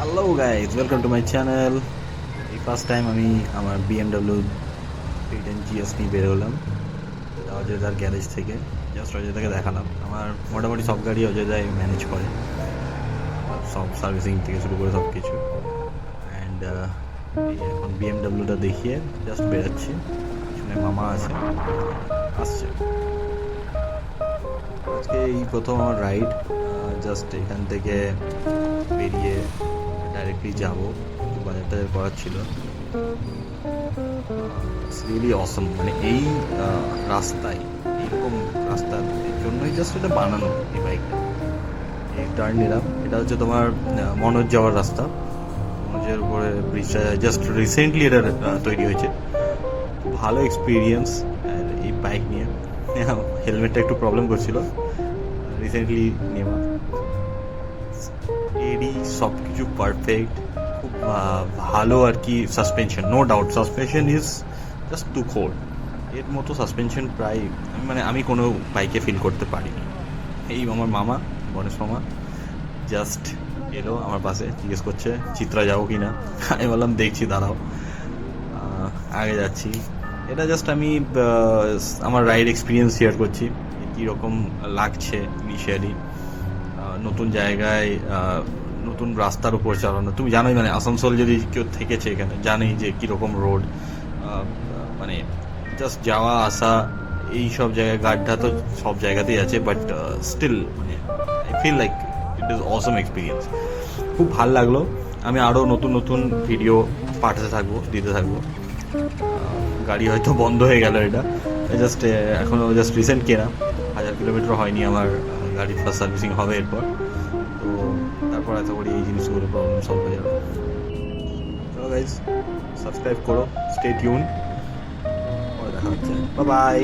Hello guys welcome to my channel এই first time আমি আমার বিএমডাব্লিউ থ্রি টেন জিএস নিয়ে বেরোলাম অযোধ্যার গ্যারেজ থেকে। জাস্ট অযোধ্যাকে দেখালাম। আমার মোটামুটি সব গাড়ি অযোধ্যায় ম্যানেজ করে। সব সার্ভিসিং থেকে শুরু করে সব কিছু অ্যান্ড এখন বিএমডাব্লিউটা দেখিয়ে জাস্ট বেরোচ্ছি। পিছনে মামা আছে। আসছে। আজকে এই প্রথম আমার রাইড জাস্ট এখান থেকে বেরিয়ে ডাইরেক্টলি যাব বাজার টাজার করার ছিল রিয়েলি অসম মানে এই রাস্তায়, এইরকম রাস্তার জন্যই জাস্ট এটা বানানো এই বাইকটা এই টার্ন নিলাম এটা হচ্ছে তোমার মনোজ যাওয়ার রাস্তা। মনোজের উপরে ব্রিজটা জাস্ট রিসেন্টলি এটা তৈরি হয়েছে। ভালো এক্সপিরিয়েন্স এই বাইক নিয়ে হেলমেটটা একটু প্রবলেম করছিল। রিসেন্টলি নেওয়া। এরই সব কিছু পারফেক্ট খুব ভালো আর কি suspension no doubt suspension is just too খোর এর মতো সাসপেনশন প্রায় মানে আমি কোনো বাইকে ফিল করতে পারিনি। এই আমার মামা, গণেশ মামা জাস্ট এলো আমার পাশে, জিজ্ঞেস করছে, চিত্রা যাব কি না? আমি বললাম, দেখছি, দাঁড়াও। আগে যাচ্ছি। এটা জাস্ট আমি আমার রাইড এক্সপিরিয়েন্স শেয়ার করছি কীরকম লাগছে ইনিশিয়ালি নতুন জায়গায় নতুন রাস্তার উপর চালানো। তুমি জানোই মানে আসানসোল যদি কেউ থেকেছে এখানে, জানেই যে কীরকম রোড মানে জাস্ট যাওয়া, আসা, এই সব জায়গায় গাড্ডা তো সব জায়গাতেই আছে বাট স্টিল মানে I feel like it is awesome experience খুব ভালো লাগল। আমি আরও নতুন নতুন ভিডিও পাঠাতে থাকব, দিতে থাকব। গাড়ি হয়তো বন্ধ হয়ে গেল এটা। জাস্ট এখনও জাস্ট রিসেন্ট কেনা। হাজার কিলোমিটার হয়নি আমার গাড়ির ফার্স্ট সার্ভিসিং হবে এরপর। তো তারপর আশা করি এই জিনিসগুলো প্রবলেম সলভ হয়ে যাবে। চলো গাইজ সাবস্ক্রাইব করো স্টে টিউন দেখা হচ্ছে। বাই